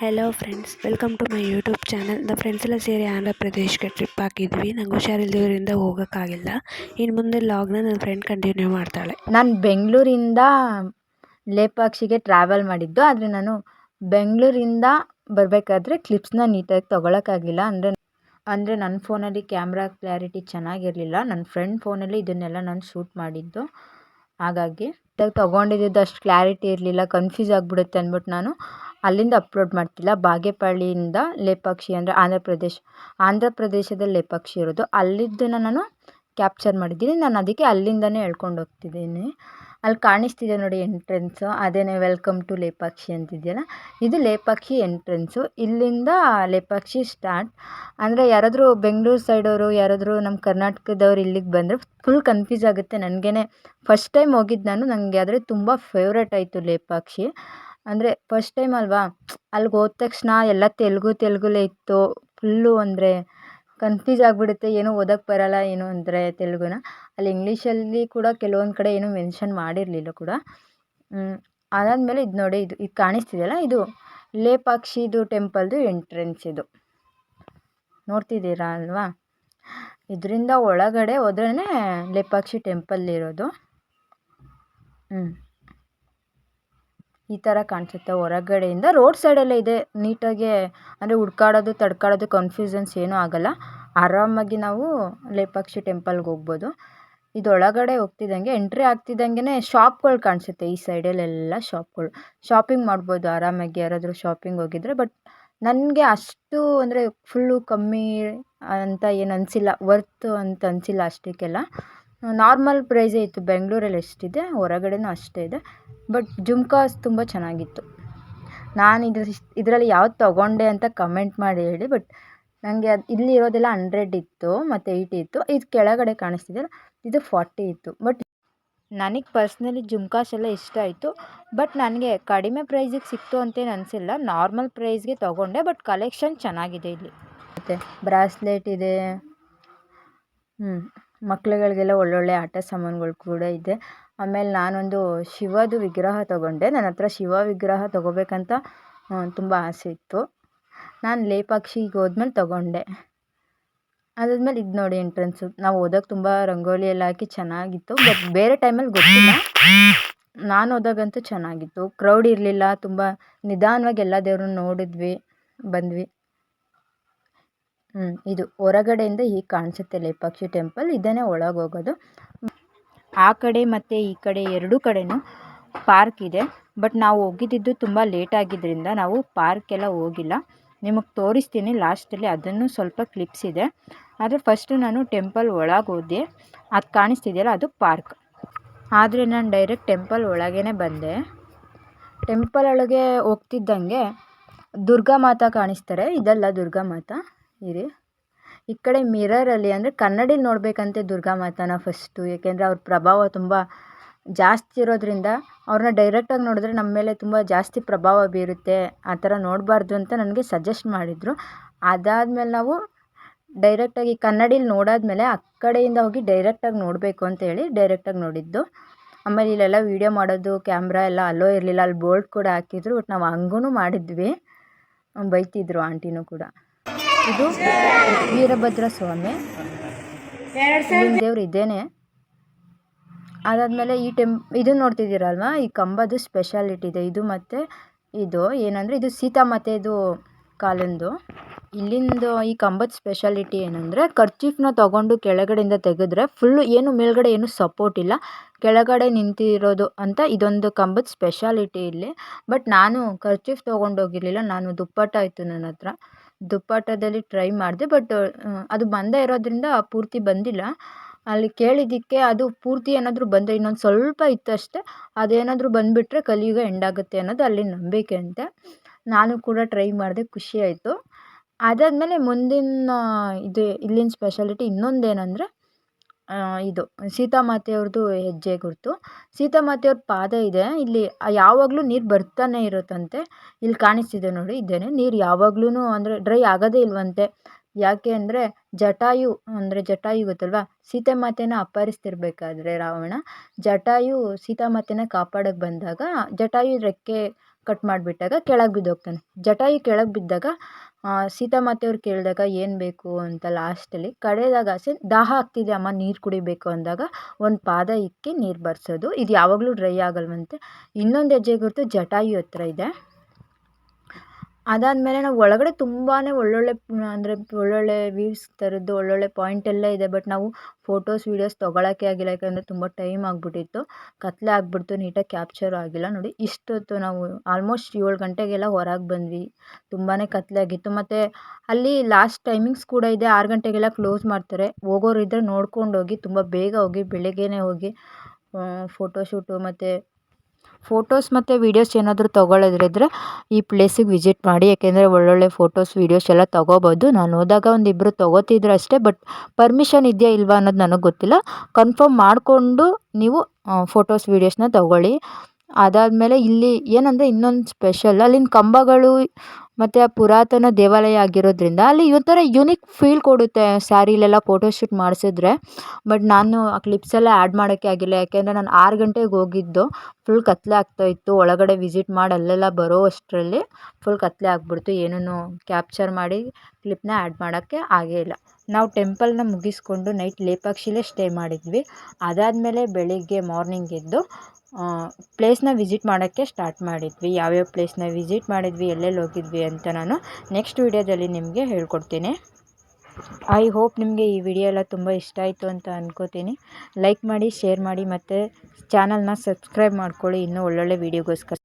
Hello friends welcome to my YouTube channel ನಮ್ಮ friends ಎಲ್ಲ ಸೇರಿ ಆಂಧ್ರ ಪ್ರದೇಶಕ್ಕೆ ಟ್ರಿಪ್ ಹಾಕಿದ್ವಿ. ನಂಗೆ ಹುಷಾರಿಲ್ದಿರೋದ್ರಿಂದ ಹೋಗೋಕ್ಕಾಗಿಲ್ಲ. ಇನ್ನು ಮುಂದೆ ಲಾಗ್ನ ನನ್ನ ಫ್ರೆಂಡ್ ಕಂಟಿನ್ಯೂ ಮಾಡ್ತಾಳೆ. ನಾನು ಬೆಂಗಳೂರಿಂದ ಲೇಪಾಕ್ಷಿಗೆ ಟ್ರಾವೆಲ್ ಮಾಡಿದ್ದು. ಆದರೆ ನಾನು ಬೆಂಗಳೂರಿಂದ ಬರಬೇಕಾದ್ರೆ ಕ್ಲಿಪ್ಸ್ನ ನೀಟಾಗಿ ತೊಗೊಳಕ್ಕಾಗಿಲ್ಲ. ಅಂದರೆ ಅಂದರೆ ನನ್ನ ಫೋನಲ್ಲಿ ಕ್ಯಾಮ್ರಾ ಕ್ಲಾರಿಟಿ ಚೆನ್ನಾಗಿರಲಿಲ್ಲ. ನನ್ನ ಫ್ರೆಂಡ್ ಫೋನಲ್ಲಿ ಇದನ್ನೆಲ್ಲ ನಾನು ಶೂಟ್ ಮಾಡಿದ್ದು. ಹಾಗಾಗಿ ತಗೊಂಡಿದ್ದು ಅಷ್ಟು ಕ್ಲಾರಿಟಿ ಇರಲಿಲ್ಲ. ಕನ್ಫ್ಯೂಸ್ ಆಗಿಬಿಡುತ್ತೆ ಅಂದ್ಬಿಟ್ಟು ನಾನು ಅಲ್ಲಿಂದ ಅಪ್ಲೋಡ್ ಮಾಡ್ತಿಲ್ಲ. ಬಾಗೇಪಳ್ಳಿಯಿಂದ ಲೇಪಾಕ್ಷಿ ಅಂದರೆ ಆಂಧ್ರ ಪ್ರದೇಶ, ಆಂಧ್ರ ಪ್ರದೇಶದಲ್ಲಿ ಲೇಪಾಕ್ಷಿ ಇರೋದು. ಅಲ್ಲಿದ್ದನ್ನು ನಾನು ಕ್ಯಾಪ್ಚರ್ ಮಾಡಿದ್ದೀನಿ. ನಾನು ಅದಕ್ಕೆ ಅಲ್ಲಿಂದನೇ ಹೇಳ್ಕೊಂಡು ಹೋಗ್ತಿದ್ದೀನಿ. ಅಲ್ಲಿ ಕಾಣಿಸ್ತಿದೆ ನೋಡಿ ಎಂಟ್ರೆನ್ಸು ಅದೇನೇ ವೆಲ್ಕಮ್ ಟು ಲೇಪಾಕ್ಷಿ ಅಂತಿದೆಯಲ್ಲ? ಇದು ಲೇಪಾಕ್ಷಿ ಎಂಟ್ರೆನ್ಸು ಇಲ್ಲಿಂದ ಲೇಪಾಕ್ಷಿ ಸ್ಟಾರ್ಟ್ ಅಂದರೆ ಯಾರಾದರೂ ಬೆಂಗಳೂರು ಸೈಡವರು ಯಾರಾದರೂ ನಮ್ಮ ಕರ್ನಾಟಕದವ್ರು ಇಲ್ಲಿಗೆ ಬಂದರೆ ಫುಲ್ ಕನ್ಫ್ಯೂಸ್ ಆಗುತ್ತೆ. ನನಗೇ ಫಸ್ಟ್ ಟೈಮ್ ಹೋಗಿದ್ದು ನಾನು. ನನಗೆ ಆದರೆ ತುಂಬ ಫೇವ್ರೇಟ್ ಆಯಿತು ಲೇಪಾಕ್ಷಿ. ಅಂದರೆ ಫಸ್ಟ್ ಟೈಮ್ ಅಲ್ವಾ? ಅಲ್ಲಿಗೆ ಹೋದ ತಕ್ಷಣ ಎಲ್ಲ ತೆಲುಗು ತೆಲುಗುಲೇ ಇತ್ತು. ಫುಲ್ಲು ಅಂದರೆ ಕನ್ಫ್ಯೂಸ್ ಆಗಿಬಿಡುತ್ತೆ. ಏನೂ ಓದಕ್ಕೆ ಬರಲ್ಲ ಏನು ಅಂದರೆ ತೆಲುಗುನ. ಅಲ್ಲಿ ಇಂಗ್ಲೀಷಲ್ಲಿ ಕೂಡ ಕೆಲವೊಂದು ಕಡೆ ಏನೂ ಮೆನ್ಷನ್ ಮಾಡಿರಲಿಲ್ಲ ಕೂಡ. ಅದಾದಮೇಲೆ ಇದು ನೋಡಿ ಇದು ಇದು ಕಾಣಿಸ್ತಿದೆಯಲ್ಲ? ಇದು ಲೇಪಾಕ್ಷಿದು ಟೆಂಪಲ್ದು ಎಂಟ್ರೆನ್ಸ್ ಇದು. ನೋಡ್ತಿದ್ದೀರಾ ಅಲ್ವಾ? ಇದರಿಂದ ಒಳಗಡೆ ಹೋದ್ರೇ ಲೇಪಾಕ್ಷಿ ಟೆಂಪಲ್ ಇರೋದು. ಹ್ಞೂ ಈ ಥರ ಕಾಣಿಸುತ್ತೆ. ಹೊರಗಡೆಯಿಂದ ರೋಡ್ ಸೈಡಲ್ಲೇ ಇದೆ. ನೀಟಾಗಿ ಅಂದರೆ ಹುಡ್ಕಾಡೋದು, ತಡ್ಕಾಡೋದು ಕನ್ಫ್ಯೂಷನ್ಸ್ ಏನೂ ಆಗೋಲ್ಲ. ಆರಾಮಾಗಿ ನಾವು ಲೇಪಾಕ್ಷಿ ಟೆಂಪಲ್ಗೆ ಹೋಗ್ಬೋದು. ಇದು ಒಳಗಡೆ ಹೋಗ್ತಿದ್ದಂಗೆ ಎಂಟ್ರಿ ಆಗ್ತಿದ್ದಂಗೆ ಶಾಪ್ಗಳು ಕಾಣಿಸುತ್ತೆ. ಈ ಸೈಡಲ್ಲೆಲ್ಲ ಶಾಪ್ಗಳು ಶಾಪಿಂಗ್ ಮಾಡ್ಬೋದು ಆರಾಮಾಗಿ. ಯಾರಾದರೂ ಶಾಪಿಂಗ್ ಹೋಗಿದ್ರೆ. ಬಟ್ ನನಗೆ ಅಷ್ಟು ಅಂದರೆ ಫುಲ್ಲು ಕಮ್ಮಿ ಅಂತ ಏನು ಅನಿಸಿಲ್ಲ. ವರ್ತು ಅಂತ ಅನಿಸಿಲ್ಲ ಅಷ್ಟಕ್ಕೆಲ್ಲ. ನಾರ್ಮಲ್ ಪ್ರೈಸೇ ಇತ್ತು ಬೆಂಗಳೂರಲ್ಲಿ ಎಷ್ಟಿದೆ, ಹೊರಗಡೆನೂ ಅಷ್ಟೇ ಇದೆ. ಬಟ್ ಜುಮ್ಕಾಸ್ ತುಂಬ ಚೆನ್ನಾಗಿತ್ತು. ನಾನು ಇದ್ರ ಇದರಲ್ಲಿ ಯಾವ್ದು ತೊಗೊಂಡೆ ಅಂತ ಕಮೆಂಟ್ ಮಾಡಿ ಹೇಳಿ ಬಟ್ ನನಗೆ ಅದು ಇಲ್ಲಿ ಇರೋದೆಲ್ಲ ಹಂಡ್ರೆಡ್ ಇತ್ತು, ಮತ್ತು ಏಯ್ಟಿ ಇತ್ತು. ಇದು ಕೆಳಗಡೆ ಕಾಣಿಸ್ತಿದೆಯಲ್ಲ ಇದು ಫಾರ್ಟಿ ಇತ್ತು. ಬಟ್ ನನಗೆ ಪರ್ಸ್ನಲಿ ಜುಮ್ಕಾಸ್ ಎಲ್ಲ ಇಷ್ಟ ಆಯಿತು. ಬಟ್ ನನಗೆ ಕಡಿಮೆ ಪ್ರೈಸಿಗೆ ಸಿಕ್ತು ಅಂತೇನು ಅನಿಸಿಲ್ಲ. ನಾರ್ಮಲ್ ಪ್ರೈಸ್ಗೆ ತೊಗೊಂಡೆ ಬಟ್ ಕಲೆಕ್ಷನ್ ಚೆನ್ನಾಗಿದೆ ಇಲ್ಲಿ. ಮತ್ತು ಬ್ರಾಸ್ಲೆಟ್ ಇದೆ. ಹ್ಞೂ ಮಕ್ಳುಗಳಿಗೆಲ್ಲ ಒಳ್ಳೊಳ್ಳೆ ಆಟ ಸಾಮಾನುಗಳು ಕೂಡ ಇದೆ. ಆಮೇಲೆ ನಾನೊಂದು ಶಿವದು ವಿಗ್ರಹ ತೊಗೊಂಡೆ. ನನ್ನ ಹತ್ರ ಶಿವ ವಿಗ್ರಹ ತೊಗೋಬೇಕಂತ ತುಂಬ ಆಸೆ ಇತ್ತು. ನಾನು ಲೇಪಾಕ್ಷಿಗೆ ಹೋದ್ಮೇಲೆ ತೊಗೊಂಡೆ. ಅದಾದ್ಮೇಲೆ ಇದು ನೋಡಿ ಎಂಟ್ರೆನ್ಸು ನಾವು ಹೋದಾಗ ತುಂಬ ರಂಗೋಲಿ ಎಲ್ಲ ಹಾಕಿ ಚೆನ್ನಾಗಿತ್ತು. ಬಟ್ ಬೇರೆ ಟೈಮಲ್ಲಿ ಗೊತ್ತಿಲ್ಲ. ನಾನು ಹೋದಾಗಂತೂ ಚೆನ್ನಾಗಿತ್ತು. ಕ್ರೌಡ್ ಇರಲಿಲ್ಲ. ತುಂಬ ನಿಧಾನವಾಗಿ ಎಲ್ಲ ದೇವ್ರನ್ನ ನೋಡಿದ್ವಿ, ಬಂದ್ವಿ. ಹ್ಞೂ ಇದು ಹೊರಗಡೆಯಿಂದ ಹೀಗೆ ಕಾಣಿಸುತ್ತೆ ಲೇಪಾಕ್ಷಿ ಟೆಂಪಲ್. ಇದನ್ನೇ ಒಳಗೆ ಹೋಗೋದು ಆ ಕಡೆ ಮತ್ತು ಈ ಕಡೆ ಎರಡೂ ಕಡೆನೂ ಪಾರ್ಕ್ ಇದೆ. ಬಟ್ ನಾವು ಹೋಗಿದ್ದಿದ್ದು ತುಂಬ ಲೇಟ್ ಆಗಿದ್ದರಿಂದ ನಾವು ಪಾರ್ಕೆಲ್ಲ ಹೋಗಿಲ್ಲ. ನಿಮಗೆ ತೋರಿಸ್ತೀನಿ ಲಾಸ್ಟಲ್ಲಿ ಅದನ್ನು ಸ್ವಲ್ಪ ಕ್ಲಿಪ್ಸ್ ಇದೆ. ಆದರೆ ಫಸ್ಟು ನಾನು ಟೆಂಪಲ್ ಒಳಗೆ ಹೋದೆ. ಅದು ಕಾಣಿಸ್ತಿದೆಯಲ್ಲ, ಅದು ಪಾರ್ಕ್. ಆದರೆ ನಾನು ಡೈರೆಕ್ಟ್ ಟೆಂಪಲ್ ಒಳಗೇ ಬಂದೆ. ಟೆಂಪಲ್ ಒಳಗೆ ಹೋಗ್ತಿದ್ದಂಗೆ ದುರ್ಗಾ ಮಾತಾ ಕಾಣಿಸ್ತಾರೆ. ಇದಲ್ಲ ದುರ್ಗಾ ಮಾತಾ? ಇರಿ. ಈ ಕಡೆ ಮಿರರಲ್ಲಿ ಅಂದರೆ ಕನ್ನಡಿಲಿ ನೋಡಬೇಕಂತೆ ದುರ್ಗಾ ಮಾತಾನ ಫಸ್ಟು ಏಕೆಂದರೆ ಅವ್ರ ಪ್ರಭಾವ ತುಂಬ ಜಾಸ್ತಿ ಇರೋದ್ರಿಂದ ಅವ್ರನ್ನ ಡೈರೆಕ್ಟಾಗಿ ನೋಡಿದ್ರೆ ನಮ್ಮ ಮೇಲೆ ತುಂಬ ಜಾಸ್ತಿ ಪ್ರಭಾವ ಬೀರುತ್ತೆ. ಆ ಥರ ನೋಡಬಾರ್ದು ಅಂತ ನನಗೆ ಸಜೆಸ್ಟ್ ಮಾಡಿದರು. ಅದಾದಮೇಲೆ ನಾವು ಡೈರೆಕ್ಟಾಗಿ ಕನ್ನಡಿಲಿ ನೋಡಾದಮೇಲೆ ಆ ಕಡೆಯಿಂದ ಹೋಗಿ ಡೈರೆಕ್ಟಾಗಿ ನೋಡಬೇಕು ಅಂತ ಹೇಳಿ ಡೈರೆಕ್ಟಾಗಿ ನೋಡಿದ್ದು. ಆಮೇಲೆ ಇಲ್ಲೆಲ್ಲ ವೀಡಿಯೋ ಮಾಡೋದು ಕ್ಯಾಮ್ರಾ ಎಲ್ಲ ಅಲೋ ಇರಲಿಲ್ಲ, ಅಲ್ಲಿ ಬೋರ್ಡ್ ಕೂಡ ಹಾಕಿದ್ರು ಬಟ್ ನಾವು ಹಂಗೂ ಮಾಡಿದ್ವಿ. ಬೈತಿದ್ರು ಆಂಟಿನೂ ಕೂಡ. ಇದು ವೀರಭದ್ರ ಸ್ವಾಮಿ ದೇವ್ರು ಇದ್ದೇನೆ. ಅದಾದಮೇಲೆ ಈ ಟೆಂಪ್ ಇದು ನೋಡ್ತಿದ್ದೀರಲ್ವ? ಈ ಕಂಬದ್ದು ಸ್ಪೆಷಾಲಿಟಿ ಇದೆ. ಇದು ಮತ್ತು ಇದು ಏನಂದರೆ ಇದು ಸೀತಾಮಾತೆದು ಕಾಲಂದು. ಇಲ್ಲಿಂದ ಈ ಕಂಬದ ಸ್ಪೆಷಾಲಿಟಿ ಏನಂದರೆ ಕರ್ಚೀಫ್ನ ತೊಗೊಂಡು ಕೆಳಗಡೆಯಿಂದ ತೆಗೆದ್ರೆ ಫುಲ್ಲು ಏನು ಮೇಲ್ಗಡೆ ಏನು ಸಪೋರ್ಟ್ ಇಲ್ಲ. ಕೆಳಗಡೆ ನಿಂತಿರೋದು ಅಂತ ಇದೊಂದು ಕಂಬದ ಸ್ಪೆಷಾಲಿಟಿ ಇಲ್ಲಿ. ಬಟ್ ನಾನು ಕರ್ಚೀಫ್ ತೊಗೊಂಡೋಗಿರಲಿಲ್ಲ. ನಾನು ದುಪ್ಪಟ್ಟ ಇತ್ತು ನನ್ನ ಹತ್ರ ದುಪ್ಪಟ್ಟದಲ್ಲಿ ಟ್ರೈ ಮಾಡಿದೆ ಬಟ್ ಅದು ಬಂದೇ ಇರೋದ್ರಿಂದ ಪೂರ್ತಿ ಬಂದಿಲ್ಲ. ಅಲ್ಲಿ ಕೇಳಿದ್ದಕ್ಕೆ ಅದು ಪೂರ್ತಿ ಏನಾದರೂ ಬಂದರೆ, ಇನ್ನೊಂದು ಸ್ವಲ್ಪ ಇತ್ತು ಅಷ್ಟೇ ಅದೇನಾದರೂ ಬಂದುಬಿಟ್ರೆ ಕಲಿಯುಗ ಎಂಡಾಗುತ್ತೆ ಅನ್ನೋದು ಅಲ್ಲಿ ನಂಬಿಕೆ ಅಂತೆ. ನಾನು ಕೂಡ ಟ್ರೈ ಮಾಡಿದೆ, ಖುಷಿ ಆಯಿತು. ಅದಾದಮೇಲೆ ಮುಂದಿನ, ಇದು, ಇಲ್ಲಿನ ಸ್ಪೆಷಾಲಿಟಿ ಇನ್ನೊಂದೇನೆಂದರೆ ಇದು ಸೀತಾಮಾತೆಯವ್ರದ್ದು ಹೆಜ್ಜೆ ಗುರುತು. ಸೀತಾಮಾತೆಯವ್ರ ಪಾದ ಇದೆ. ಇಲ್ಲಿ ಯಾವಾಗಲೂ ನೀರು ಬರ್ತಾನೆ ಇರುತ್ತಂತೆ. ಇಲ್ಲಿ ಕಾಣಿಸ್ತಿದೆ ನೋಡಿ, ಇದೇನೆ ನೀರು ಯಾವಾಗ್ಲೂ ಅಂದರೆ ಡ್ರೈ ಆಗೋದೇ ಇಲ್ವಂತೆ. ಯಾಕೆ ಅಂದರೆ ಜಟಾಯು ಅಂದರೆ ಜಟಾಯು ಗೊತ್ತಲ್ವಾ? ಸೀತಾಮಾತೆನ ಅಪಹರಿಸ್ತಿರ್ಬೇಕಾದ್ರೆ ರಾವಣ. ಜಟಾಯು ಸೀತಾಮಾತೆನ ಕಾಪಾಡಕ್ಕೆ ಬಂದಾಗ ಜಟಾಯು ರೆಕ್ಕೆ ಕಟ್ ಮಾಡಿಬಿಟ್ಟಾಗ ಕೆಳಗೆ ಬಿದ್ದೋಗ್ತಾನೆ. ಜಟಾಯು ಕೆಳಗೆ ಬಿದ್ದಾಗ ಸೀತಾಮಾತೆಯವ್ರು ಕೇಳಿದಾಗ ಏನು ಬೇಕು ಅಂತ ಲಾಸ್ಟಲ್ಲಿ ಕಡೆದಾಗ ಆಸೆ, ದಾಹ ಆಗ್ತಿದೆ ಅಮ್ಮ, ನೀರು ಕುಡಿಬೇಕು ಅಂದಾಗ ಒಂದು ಪಾದ ಇಕ್ಕಿ ನೀರು ಬರ್ಸೋದು. ಇದು ಯಾವಾಗಲೂ ಡ್ರೈ ಆಗಲ್ವಂತೆ. ಇನ್ನೊಂದು ಹೆಜ್ಜೆ ಗುರುತು ಜಟಾಯು ಹತ್ರ ಇದೆ. ಅದಾದಮೇಲೆ ನಾವು ಒಳಗಡೆ ತುಂಬಾ ಒಳ್ಳೊಳ್ಳೆ, ಅಂದರೆ ಒಳ್ಳೊಳ್ಳೆ ವ್ಯೂಸ್ ಥರದ್ದು ಒಳ್ಳೊಳ್ಳೆ ಪಾಯಿಂಟ್ ಎಲ್ಲ ಇದೆ. ಬಟ್ ನಾವು ಫೋಟೋಸ್ ವೀಡಿಯೋಸ್ ತೊಗೊಳಕ್ಕೆ ಆಗಿಲ್ಲ. ಯಾಕಂದರೆ ತುಂಬ ಟೈಮ್ ಆಗಿಬಿಟ್ಟಿತ್ತು. ಕತ್ತಲೆ ಆಗಿಬಿಡ್ತು. ನೀಟಾಗಿ ಕ್ಯಾಪ್ಚರ್ ಆಗಿಲ್ಲ. ನೋಡಿ, ಇಷ್ಟೊತ್ತು ನಾವು ಆಲ್ಮೋಸ್ಟ್ ಏಳು ಗಂಟೆಗೆಲ್ಲ ಹೊರಗೆ ಬಂದ್ವಿ. ತುಂಬಾ ಕತ್ತಲೆ ಆಗಿತ್ತು. ಮತ್ತು ಅಲ್ಲಿ ಲಾಸ್ಟ್ ಟೈಮಿಂಗ್ಸ್ ಕೂಡ ಇದೆ. ಆರು ಗಂಟೆಗೆಲ್ಲ ಕ್ಲೋಸ್ ಮಾಡ್ತಾರೆ. ಹೋಗೋರು ಇದ್ದರೆ ನೋಡ್ಕೊಂಡು ಹೋಗಿ ತುಂಬ ಬೇಗ ಹೋಗಿ, ಬೆಳಗ್ಗೆನೇ ಹೋಗಿ ಫೋಟೋಶೂಟು ಮತ್ತು ಫೋಟೋಸ್ ಮತ್ತು ವೀಡಿಯೋಸ್ ಏನಾದರೂ ತೊಗೊಳ್ಳೋದ್ರಿದ್ರೆ ಈ ಪ್ಲೇಸಿಗೆ ವಿಸಿಟ್ ಮಾಡಿ, ಯಾಕೆಂದರೆ ಒಳ್ಳೊಳ್ಳೆ ಫೋಟೋಸ್ ವೀಡಿಯೋಸ್ ಎಲ್ಲ ತೊಗೋಬೋದು. ನಾನು ಹೋದಾಗ ಒಂದಿಬ್ಬರು ತೊಗೋತಿದ್ರು ಅಷ್ಟೇ ಬಟ್ ಪರ್ಮಿಷನ್ ಇದೆಯಾ ಇಲ್ವಾ ಅನ್ನೋದು ನನಗೆ ಗೊತ್ತಿಲ್ಲ. ಕನ್ಫರ್ಮ್ ಮಾಡಿಕೊಂಡು ನೀವು ಫೋಟೋಸ್ ವೀಡಿಯೋಸ್ನ ತೊಗೊಳ್ಳಿ. ಅದಾದಮೇಲೆ ಇಲ್ಲಿ ಏನಂದರೆ ಇನ್ನೊಂದು ಸ್ಪೆಷಲ್ ಅಲ್ಲಿನ ಕಂಬಗಳು ಮತ್ತು ಆ ಪುರಾತನ ದೇವಾಲಯ ಆಗಿರೋದ್ರಿಂದ ಅಲ್ಲಿ ಒಂಥರ ಯುನಿಕ್ ಫೀಲ್ ಕೊಡುತ್ತೆ ಸ್ಯಾರಿಲೆಲ್ಲ ಫೋಟೋಶೂಟ್ ಮಾಡಿಸಿದ್ರೆ. ಬಟ್ ನಾನು ಆ ಕ್ಲಿಪ್ಸೆಲ್ಲ ಆ್ಯಡ್ ಮಾಡೋಕ್ಕೆ ಆಗಿಲ್ಲ. ಯಾಕೆಂದರೆ ನಾನು ಆರು ಗಂಟೆಗೆ ಹೋಗಿದ್ದು ಫುಲ್ ಕತ್ತಲೆ ಆಗ್ತಾಯಿತ್ತು ಒಳಗಡೆ ವಿಸಿಟ್ ಮಾಡಿ ಅಲ್ಲೆಲ್ಲ ಬರೋ ಅಷ್ಟರಲ್ಲಿ ಫುಲ್ ಕತ್ತಲೆ ಆಗಿಬಿಡ್ತು. ಏನೂ ಕ್ಯಾಪ್ಚರ್ ಮಾಡಿ ಕ್ಲಿಪ್ನ ಆ್ಯಡ್ ಮಾಡೋಕ್ಕೆ ಆಗೇ ಇಲ್ಲ. ನಾವು ಟೆಂಪಲ್ನ ಮುಗಿಸ್ಕೊಂಡು ನೈಟ್ ಲೇಪಾಕ್ಷಿಲೇ ಸ್ಟೇ ಮಾಡಿದ್ವಿ. ಅದಾದಮೇಲೆ ಬೆಳಿಗ್ಗೆ ಮಾರ್ನಿಂಗ್ ಎದ್ದು ಪ್ಲೇಸ್ನ ವಿಸಿಟ್ ಮಾಡೋಕ್ಕೆ ಸ್ಟಾರ್ಟ್ ಮಾಡಿದ್ವಿ. ಯಾವ್ಯಾವ ಪ್ಲೇಸ್ನ ವಿಸಿಟ್ ಮಾಡಿದ್ವಿ, ಎಲ್ಲೆಲ್ಲಿ ಹೋಗಿದ್ವಿ ಅಂತ ನಾನು ನೆಕ್ಸ್ಟ್ ವೀಡಿಯೋದಲ್ಲಿ ನಿಮಗೆ ಹೇಳ್ಕೊಡ್ತೀನಿ. ಐ ಹೋಪ್ ನಿಮಗೆ ಈ ವಿಡಿಯೋ ಎಲ್ಲ ತುಂಬ ಇಷ್ಟ ಆಯಿತು ಅಂತ ಅಂದ್ಕೋತೀನಿ ಲೈಕ್ ಮಾಡಿ ಶೇರ್ ಮಾಡಿ ಮತ್ತು ಚಾನಲ್ನ ಸಬ್ಸ್ಕ್ರೈಬ್ ಮಾಡ್ಕೊಳ್ಳಿ. ಇನ್ನೂ ಒಳ್ಳೊಳ್ಳೆ ವೀಡಿಯೋಗೋಸ್ಕರ